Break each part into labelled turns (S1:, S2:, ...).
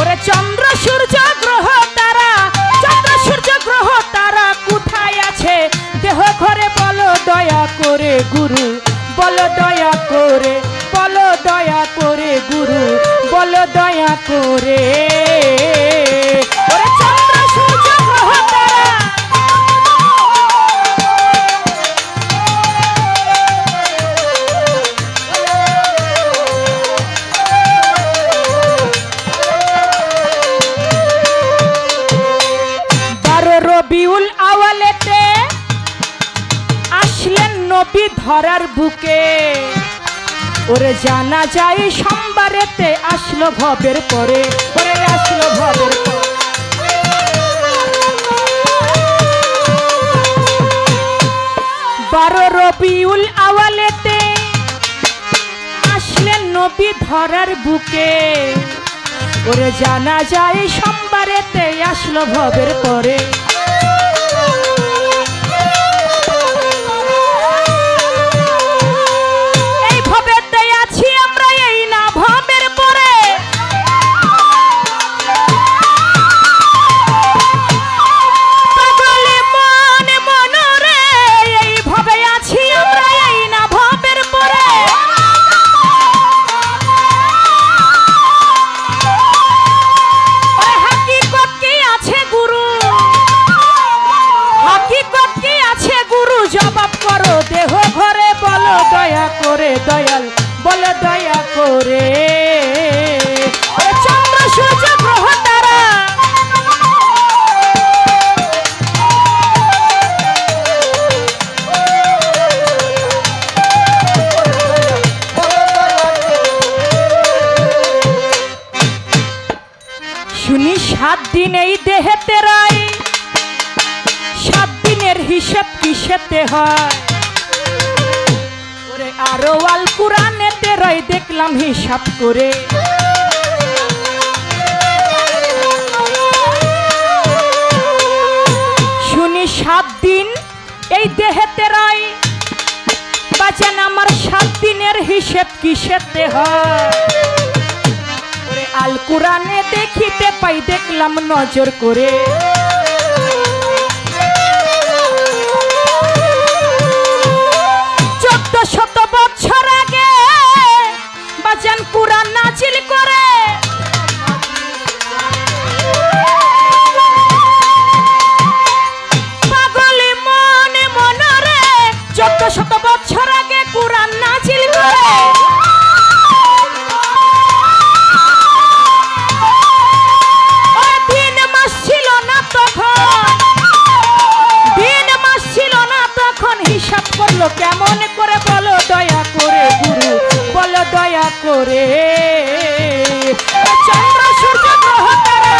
S1: ওরে চন্দ্র সূর্য গ্রহ তারা, চন্দ্র সূর্য গ্রহ তারা কোথায় আছে? দেহ ঘরে বলো দয়া করে গুরু, বলো দয়া করে, বলো দয়া করে গুরু, বলো দয়া করে। নবী ধরার বুকে। ওরে জানা যায় সোমবারেতে আসলো ভবের পরে। ওরে আসলো ভবের পরে। বারো রবিউল আওয়ালেতে আসলেন নবী ধরার বুকে। ওরে জানা যায় সোমবারেতে আসলো ভবের পরে। হয়। আরও আল কুরানে তেরাই দেখলাম হিসাব করে। শুনি সাত দিন এই দেহে তেরাই বাঁচেন আমার সাত দিনের হিসেব কিসেতে হয়। আল কোরআনে দেখিতে পাই, দেখলাম নজর করে। চোদ্দ শত বছর আগে বাজান পুরা নাজিল করে তারা।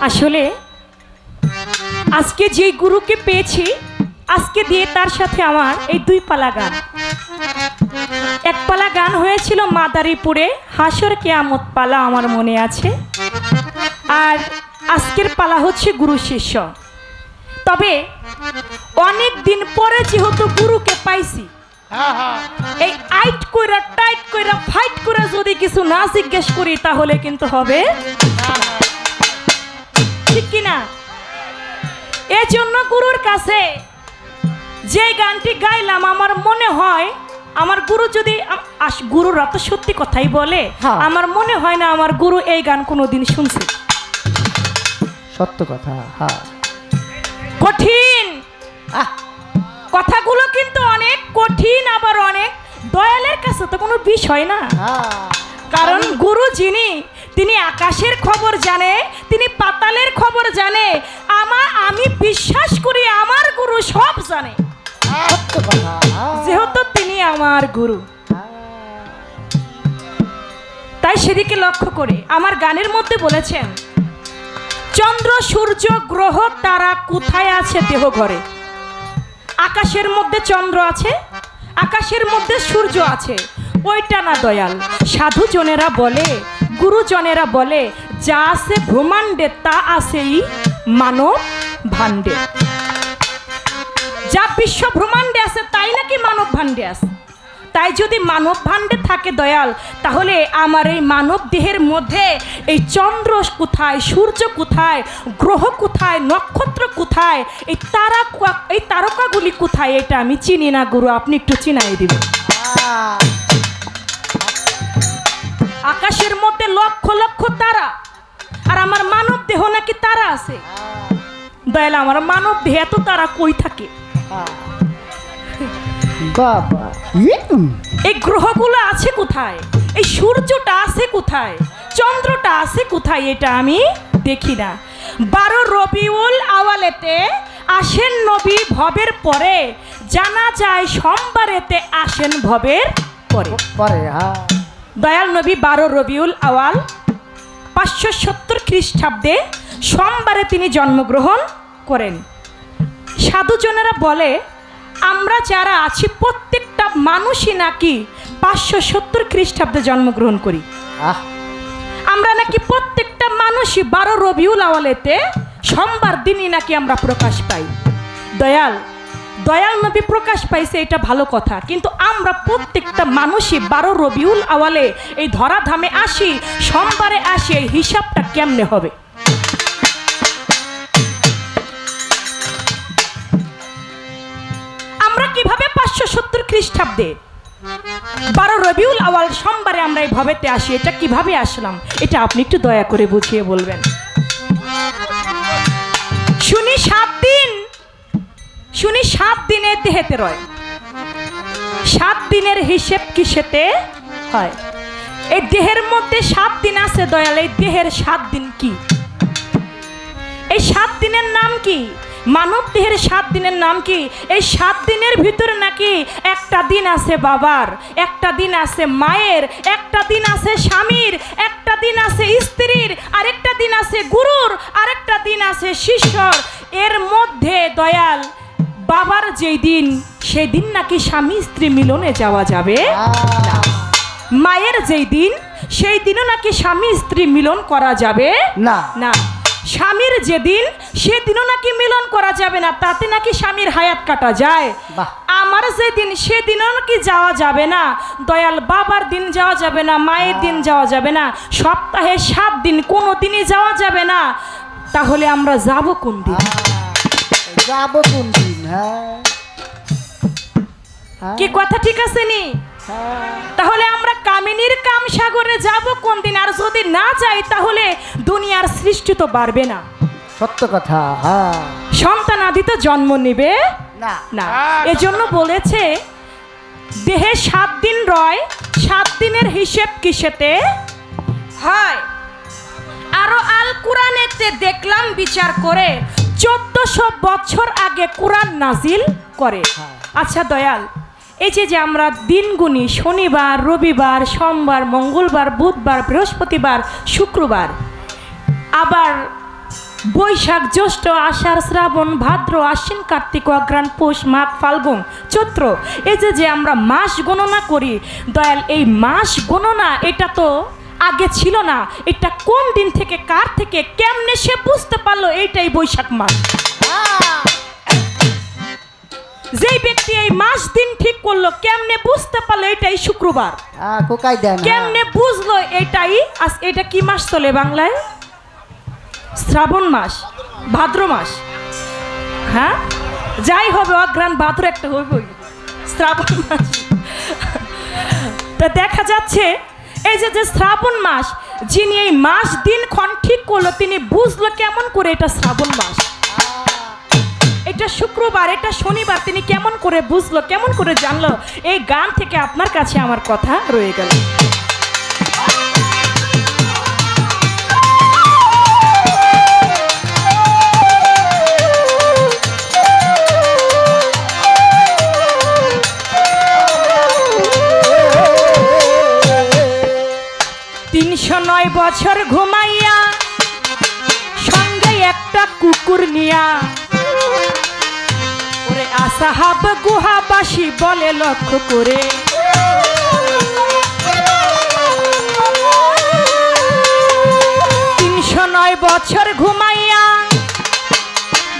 S1: আসলে আজকে যে গুরুকে পেয়েছি, আজকে দিয়ে তার সাথে আমার এই দুই পালা গান। এক পালা গান হয়েছিল মাদারীপুরে। হাসর কেয়ামত পালা আমার মনে আছে। আর আজকের পালা হচ্ছে গুরু শিষ্য। তবে অনেক দিন পরে যেহেতু গুরুকে পাইছি এই আইট কইরা টাইট কইরা ফাইট করে যদি কিছু না জিজ্ঞেস করি তাহলে কিন্তু হবে। ঠিক কিনা? এই জন্য গুরুর কাছে যে গানটি গাইলাম আমার মনে হয় আমার গুরু যদি গুরুরা তো সত্যি কথাই বলে। আমার মনে হয় না আমার গুরু এই গান কোনোদিন শুনছে
S2: সত্য কথা হ্যাঁ
S1: কঠিন কথাগুলো কিন্তু অনেক কঠিন আবার অনেক দয়ালের কাছে তো কোনো বিষয় না। কারণ গুরু যিনি তিনি আকাশের খবর জানে তিনি পাতালের খবর জানে আমার আমি বিশ্বাস করি আমার গুরু সব জানে। যেহেতু আমার গুরু। তাই সেদিকে লক্ষ্য করে আমার গানের মধ্যে বলেছেন, চন্দ্র, সূর্য, গ্রহ, তারা কোথায় আছে দেহ ঘরে? আকাশের মধ্যে চন্দ্র আছে, আকাশের মধ্যে সূর্য আছে। ওইটা না দয়াল। সাধু জনেরা বলে, গুরুজনেরা বলে, যা আছে ব্রহ্মাণ্ডে, তা আছেই মানব ভাণ্ডে। যা বিশ্ব ব্রহ্মাণ্ডে আছে, তাই নাকি মানব ভাণ্ডে আছে? তাই যদি মানব ভাণ্ডে থাকে দয়াল, তাহলে আমার এই মানব দেহের মধ্যে এই চন্দ্র কোথায়, সূর্য কোথায়, গ্রহ কোথায়, নক্ষত্র কোথায়, এই তারা এই তারকাগুলি কোথায়, এটা আমি চিনি না গুরু, আপনি একটু চিনাই দিবেন আকাশের মধ্যে লক্ষ লক্ষ তারা, আর আমার মানব দেহ নাকি তারা আছে দয়াল, আমার মানব দেহে এত তারা কই থাকে।
S2: বাবা।
S1: এই গ্রহগুলো আছে কোথায়? এই সূর্যটা আছে কোথায়? চন্দ্রটা আছে কোথায়? এটা আমি দেখি না। বারো রবিউল আওয়ালেতে আসেন নবী ভবের পরে। জানা যায় সোমবারেতে আসেন ভবের পরে।
S2: পরে
S1: দয়াল নবী বারো রবিউল আওয়াল পাঁচশো সত্তর খ্রিস্টাব্দে সোমবারে তিনি জন্মগ্রহণ করেন। সাধুজনেরা বলে আমরা যারা আছি প্রত্যেকটা মানুষই নাকি পাঁচশো সত্তর খ্রিস্টাব্দে জন্মগ্রহণ করি।
S2: আহ।
S1: আমরা নাকি প্রত্যেকটা মানুষই বারো রবিউল আওয়ালেতে সোমবার দিনই নাকি আমরা প্রকাশ পাই। দয়াল দয়াল নবী প্রকাশ পাইছে এটা ভালো কথা। কিন্তু আমরা প্রত্যেকটা মানুষই বারো রবিউল আওয়ালে এই ধরাধামে আসি সোমবারে আসি এই হিসাবটা কেমনে হবে? খ্রিস্টাব্দে। বারো রবিউল আওয়াল সোমবারে আমরা এই ভবেতে আসি। এটা কীভাবে আসলাম? এটা আপনি একটু দয়া করে বুঝিয়ে বলবেন। শুনি সাত দিন। শুনি সাত দিনে দেহেতে রয়। সাত দিনের হিসেব কিসেতে হয়? এই দেহের মধ্যে সাত দিন আছে দয়াল। এই দেহের সাত দিন কি? এই সাত দিনের নাম কি? মানব দেহের সাত দিনের নাম কি? এই সাত দিনের ভিতরে নাকি একটা দিন আছে বাবার একটা দিন আছে মায়ের একটা দিন আছে স্বামীর একটা দিন আছে স্ত্রীর আরেকটা দিন আছে গুরুর আরেকটা দিন আছে শিষ্যর। এর মধ্যে দয়াল বাবার যেই দিন সেই দিন নাকি স্বামী স্ত্রী মিলনে যাওয়া যাবে? মায়ের যেই দিন সেই দিনও নাকি স্বামী স্ত্রী মিলন করা যাবে?
S2: না।
S1: না। স্বামীর যেদিন সেদিনও নাকি মিলন করা যাবে না তাতে নাকি স্বামীর হায়াত কাটা যায়। আমার যেদিন সেদিনও নাকি যাওয়া যাবে না। দয়াল বাবার দিন যাওয়া যাবে না মায়ের দিন যাওয়া যাবে না সপ্তাহে সাত দিন কোনো দিনই যাওয়া যাবে না। তাহলে আমরা যাব কোন দিন?
S2: যাব কোন দিন হ্যাঁ। হ্যাঁ,
S1: কি কথা ঠিক আছে নি?
S2: হ্যাঁ।
S1: তাহলে আমরা কামিনীর কাম সাগরে যাব কোন দিন? আর যদি না যাই তাহলে দুনিয়ার সৃষ্টি তো বাড়বে না।
S2: সত্য কথা হ্যাঁ।
S1: সন্তান আদি তো জন্ম নেবে
S2: না।
S1: না। এজন্য বলেছে দেহে সাত দিন রয় সাত দিনের হিসেব কিসেতে? হয়। আরও আল কোরআনেতে দেখলাম বিচার করে চোদ্দশো বছর আগে কোরআন নাজিল করে।
S2: হ্যাঁ।
S1: আচ্ছা দয়াল এই যে যে আমরা দিন গুনি শনিবার, রবিবার, সোমবার, মঙ্গলবার, বুধবার, বৃহস্পতিবার, শুক্রবার, আবার বৈশাখ, জ্যৈষ্ঠ, আষাঢ়, শ্রাবণ, ভাদ্র, আশ্বিন, কার্তিক অগ্রাণ পৌষ, মাঘ, ফাল্গুন, চৈত্র, এই যে যে আমরা মাস গণনা করি, দয়াল, এই মাস গণনা, এটা তো আগে ছিল না, এটা কোন দিন থেকে, কার থেকে, কেমনে সে বুঝতে পারল, এইটাই বৈশাখ মাস। যেই ব্যক্তি এই মাস দিন ঠিক করল কেমনে বুঝতে পারল এটাই শুক্রবার?
S2: কোকাই দেন হ্যাঁ।
S1: কেমনে বুঝলো এটাই? আজ এটা কি মাস চলে বাংলায়? শ্রাবণ মাস ভাদ্র মাস। হ্যাঁ? যাই হবে অগ্রাণ ভাদ্র একটা হইবই শ্রাবণ মাস। তা দেখা যাচ্ছে এই যে যে শ্রাবণ মাস যিনি এই মাস দিন ক্ষণ ঠিক করল তিনি বুঝলো কেমন করে এটা শ্রাবণ মাস। এটা শুক্রবার, এটা শনিবার, তিনি কেমন করে বুঝলো, কেমন করে জানলো, এই গান থেকে আপনার কাছে আমার কথা রয়ে গেল। তিনশো নয় বছর ঘুমাইয়া, সঙ্গে একটা কুকুর নিয়া আসাহাব গুহাবাসী বলে লক্ষ্য করে। তিনশো নয় বছর ঘুমাইয়া,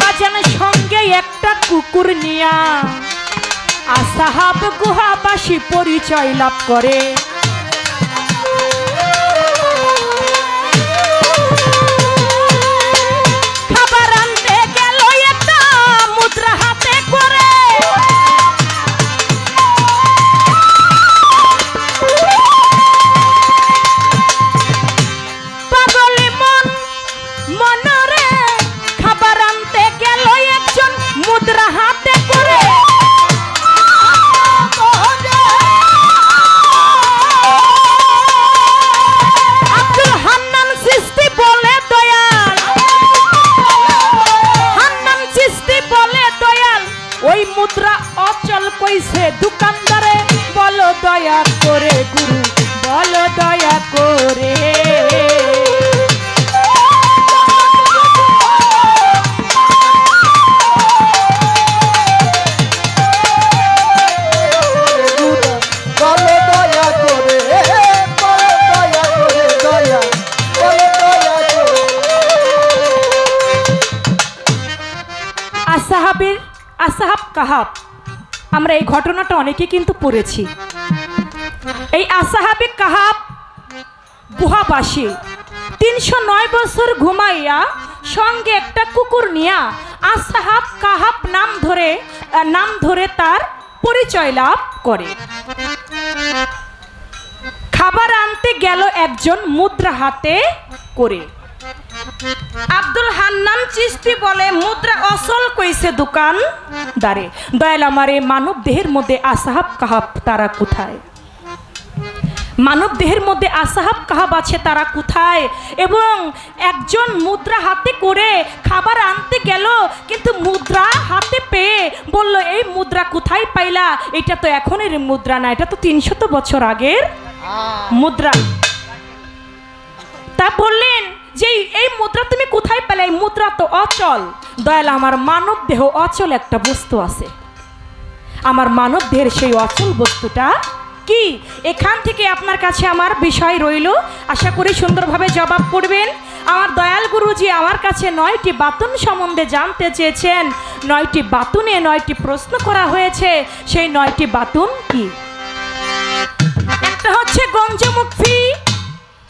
S1: বাজান সঙ্গে একটা কুকুর নিয়া আসাহাব গুহাবাসী পরিচয় লাভ করে। করে। আসাহাবের আসাহাব কাহাব আমরা এই ঘটনাটা অনেকে কিন্তু পড়েছি। এই আসাহাবে কাহাব গুহাবাসী তিনশো নয় বছর ঘুমাইয়া সঙ্গে একটা কুকুর নিয়া আসাহাব কাহাব নাম ধরে নাম ধরে তার পরিচয় লাভ করে। খাবার আনতে গেল একজন মুদ্রা হাতে করে। আব্দুল হান্নান চিস্তি বলে, মুদ্রা অসল কইছে দোকান দারে দয়াল মানব দেহের মধ্যে আসাহাব কাহাব তারা কোথায়? মানব দেহের মধ্যে আসাহাব কাহাব আছে তারা কোথায়? এবং একজন মুদ্রা হাতে করে খাবার আনতে গেল কিন্তু মুদ্রা হাতে পেয়ে বলল এই মুদ্রা কোথায় পাইলা? এটা তো এখনের মুদ্রা না এটা তো তিনশত বছর আগের মুদ্রা। তা বললেন যে এই- এই মুদ্রা তুমি কোথায় পেলে? এই মুদ্রা তো অচল। দয়াল আমার মানব দেহ অচল একটা বস্তু আছে। আমার মানব দেহের সেই অচল বস্তুটা কি? এখান থেকে আপনার কাছে আমার বিষয় রইল। আশা করি সুন্দরভাবে জবাব করবেন। আমার দয়াল গুরুজি আমার কাছে নয়টি বাতুন সম্বন্ধে জানতে চেয়েছেন। নয়টি বাতুনে নয়টি প্রশ্ন করা হয়েছে। সেই নয়টি বাতুন কি? একটা হচ্ছে গঞ্জমুখী,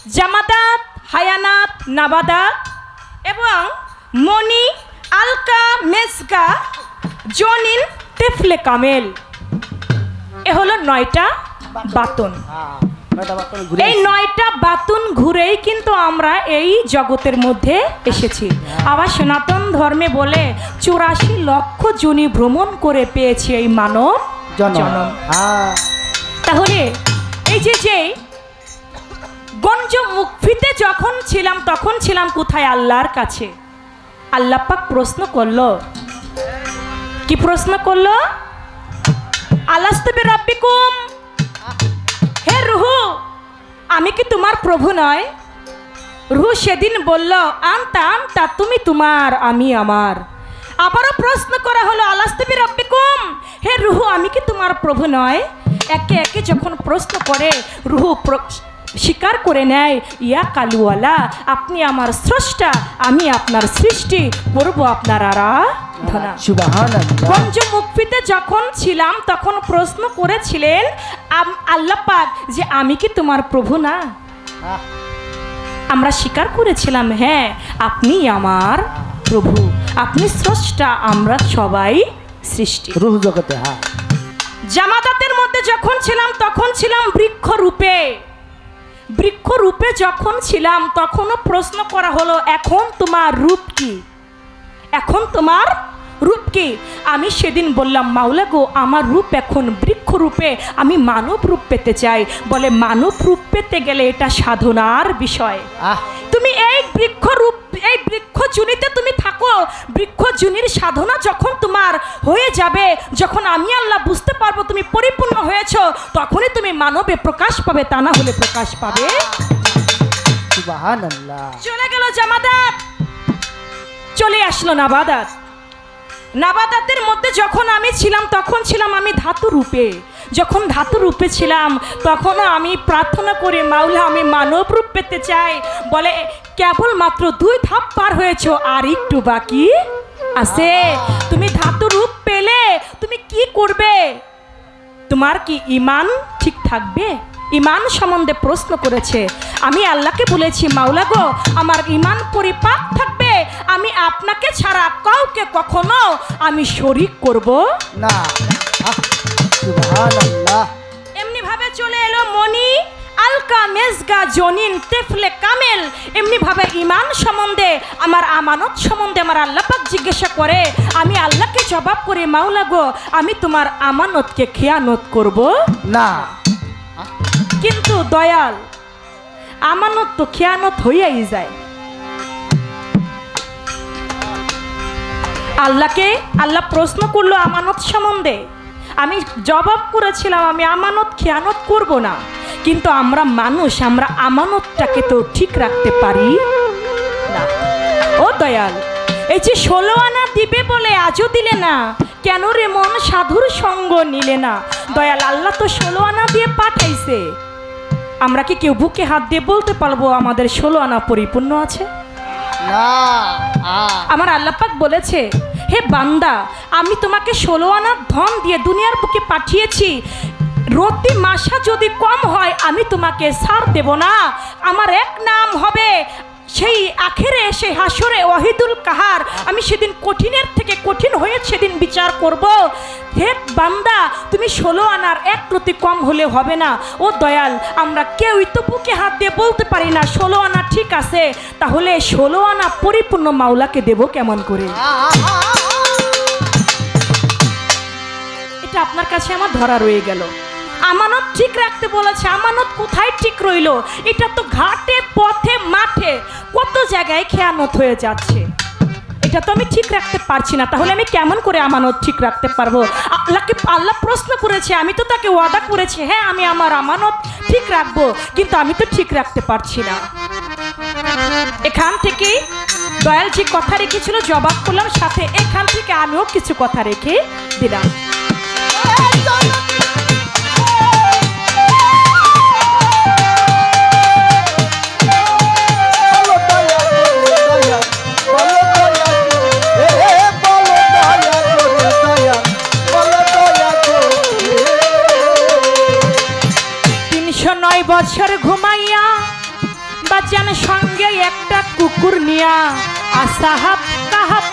S1: জামাদাত, হায়ানাত, নাবাদাত এবং মনি আলকা মেসকা জনিন, তেফলে কামেল। এ হলো নয়টা বাতন।
S2: হ্যাঁ নয়টা বাতন ঘুরে
S1: এই। নয়টা বাতুন ঘুরেই কিন্তু আমরা এই জগতের মধ্যে এসেছি। আবার সনাতন ধর্মে বলে চুরাশি লক্ষ জনি ভ্রমণ করে পেয়েছি এই মানব
S2: জনম। হ্যাঁ।
S1: তাহলে এই যে যে গঞ্জ মুখফিতে যখন ছিলাম তখন ছিলাম কোথায় আল্লাহর কাছে? আল্লাহ পাক প্রশ্ন করল। কি প্রশ্ন করল? আলাস্তবে রব্বিকুম রুহু আমি কি তোমার প্রভু নয়? রুহু সেদিন বলল আনতা আনতা তুমি তোমার আমি আমার। আবারও প্রশ্ন করা হলো আলাস্তবি রব্বিকুম হে রুহু আমি কি তোমার প্রভু নয়? একে একে যখন প্রশ্ন করে রুহু স্বীকার করে নেয় ইয়া কালুওয়ালা আপনি আমার স্রষ্টা আমি আপনার সৃষ্টি করব আপনার আরাধনা।
S2: সুবহানাল্লাহ।
S1: পঞ্চমুক্তিতে যখন ছিলাম তখন প্রশ্ন করেছিলেন আল্লাহ পাক যে আমি কি তোমার প্রভু না? আমরা স্বীকার করেছিলাম হ্যাঁ আপনি আমার প্রভু। আপনি স্রষ্টা আমরা সবাই সৃষ্টি।
S2: রুহ জগতে হ্যাঁ।
S1: জামাতাতের মধ্যে যখন ছিলাম তখন ছিলাম বৃক্ষ রূপে। বৃক্ষ রূপে যখন ছিলাম তখনও প্রশ্ন করা হলো এখন তোমার রূপ কি? এখন তোমার রূপ কি আমি সেদিন বললাম মাওলা গো আমার রূপ এখন বৃক্ষ রূপে আমি মানব রূপ পেতে চাই। বলে মানব রূপ পেতে গেলে এটা সাধনার বিষয়। তুমি এই বৃক্ষ রূপ এই বৃক্ষ জুনিতে তুমি থাকো। বৃক্ষ জুনির সাধনা যখন তোমার হয়ে যাবে যখন আমি আল্লাহ বুঝতে পারব তুমি পরিপূর্ণ হয়েছো তখনই তুমি মানবে প্রকাশ পাবে তা না হলে প্রকাশ পাবে।
S2: সুবহানাল্লাহ।
S1: চলে গেল জামাদাত। চলে আসলো নাবাদাত। নাবাদাতের মধ্যে যখন আমি ছিলাম, তখন ছিলাম আমি ধাতু রূপে। যখন ধাতু রূপে ছিলাম, তখনও আমি প্রার্থনা করে, মাওলা, আমি মানব রূপ পেতে চাই। বলে, কেবলমাত্র দুই ধাপ পার হয়েছো, আর একটু বাকি আছে। তুমি ধাতু রূপ পেলে, তুমি কি করবে? তোমার কি ইমান ঠিক থাকবে? ইমান সম্বন্ধে প্রশ্ন করেছে। আমি আল্লাহকে বলেছি মাওলা গো আমার ইমান পরিপাক থাকবে আমি আপনাকে ছাড়া কাউকে কখনো আমি শরিক করব?
S2: না। আহ, সুবহানাল্লাহ।
S1: এমনি ভাবে চলে এলো মনি আলকা মেজগা জনিন তেফলে কামেল। এমনি ভাবে ইমান সম্বন্ধে আমার আমানত সম্বন্ধে আমার আল্লাহ পাক জিজ্ঞাসা করে আমি আল্লাহকে জবাব করে মাওলা গো আমি তোমার আমানতকে খেয়ানত করব?
S2: না।
S1: কিন্তু দয়াল, আমানত তো খেয়ানত হইয়াই যায়। আল্লাহকে আল্লাহ প্রশ্ন করল, আমানত সম্বন্ধে। আমি জবাব করেছিলাম, আমি আমানত খেয়ানত করব না। কিন্তু আমরা মানুষ, আমরা আমানতটাকে তো ঠিক রাখতে পারি না। ও দয়াল, এই যে ষোলো আনা দিবে বলে আজও দিলে না, কেন রে মন সাধুর সঙ্গ নিলে না? দয়াল, আল্লাহ তো ষোলো আনা দিয়ে পাঠাইছে। আমরা কি কেউ বুকে হাত দিয়ে বলতে পারব আমাদের ষোলো আনা পরিপূর্ণ আছে? আমার আল্লাপাক বলেছে হে বান্দা আমি তোমাকে ষোলো আনার ধন দিয়ে দুনিয়ার বুকে পাঠিয়েছি। রতি মাসা যদি কম হয় আমি তোমাকে সার দেব না। আমার এক নাম হবে সেই আখেরে, সেই হাসরে ওয়াহিদুল কাহার, আমি সেদিন কঠিনের থেকে কঠিন হয়ে সেদিন বিচার করব। হে বান্দা, তুমি ষোলো আনার এক প্রতি কম হলে হবে না। ও দয়াল, আমরা কেউই তো হাত দিয়ে বলতে পারি না, ষোলো আনা ঠিক আছে, তাহলে ষোলো আনা পরিপূর্ণ মাওলাকে দেব কেমন করে? এটা আপনার কাছে আমার ধরা রয়ে গেল। আমানত ঠিক রাখতে বলেছে, আমানত কোথায় ঠিক রইল? এটা তো ঘাটে, পথে, মাঠে, কত জায়গায় খেয়ানত হয়ে যাচ্ছে। এটা তো আমি ঠিক রাখতে পারছি না, তাহলে আমি কেমন করে আমানত ঠিক রাখতে পারব? আল্লাহকে আল্লাহ প্রশ্ন করেছে, আমি তো তাকে ওয়াদা করেছি হ্যাঁ আমি আমার আমানত ঠিক রাখব, কিন্তু আমি তো ঠিক রাখতে পারছি না। এখান থেকে দয়াল যে কথা রেখেছিল, জবাব করলাম, সাথে এখান থেকে আমিও কিছু কথা রেখে দিলাম। বছর ঘুমাইয়া বাচ্চান সঙ্গে একটা কুকুর নিয়া। আসাহাব কাহাব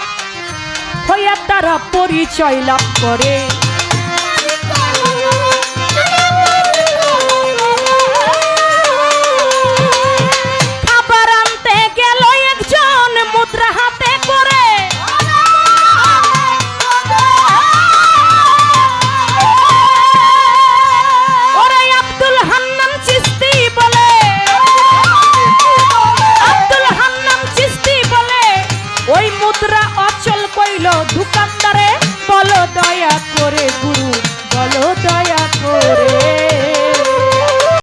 S1: হইয়া তারা পরিচয় লাভ করে।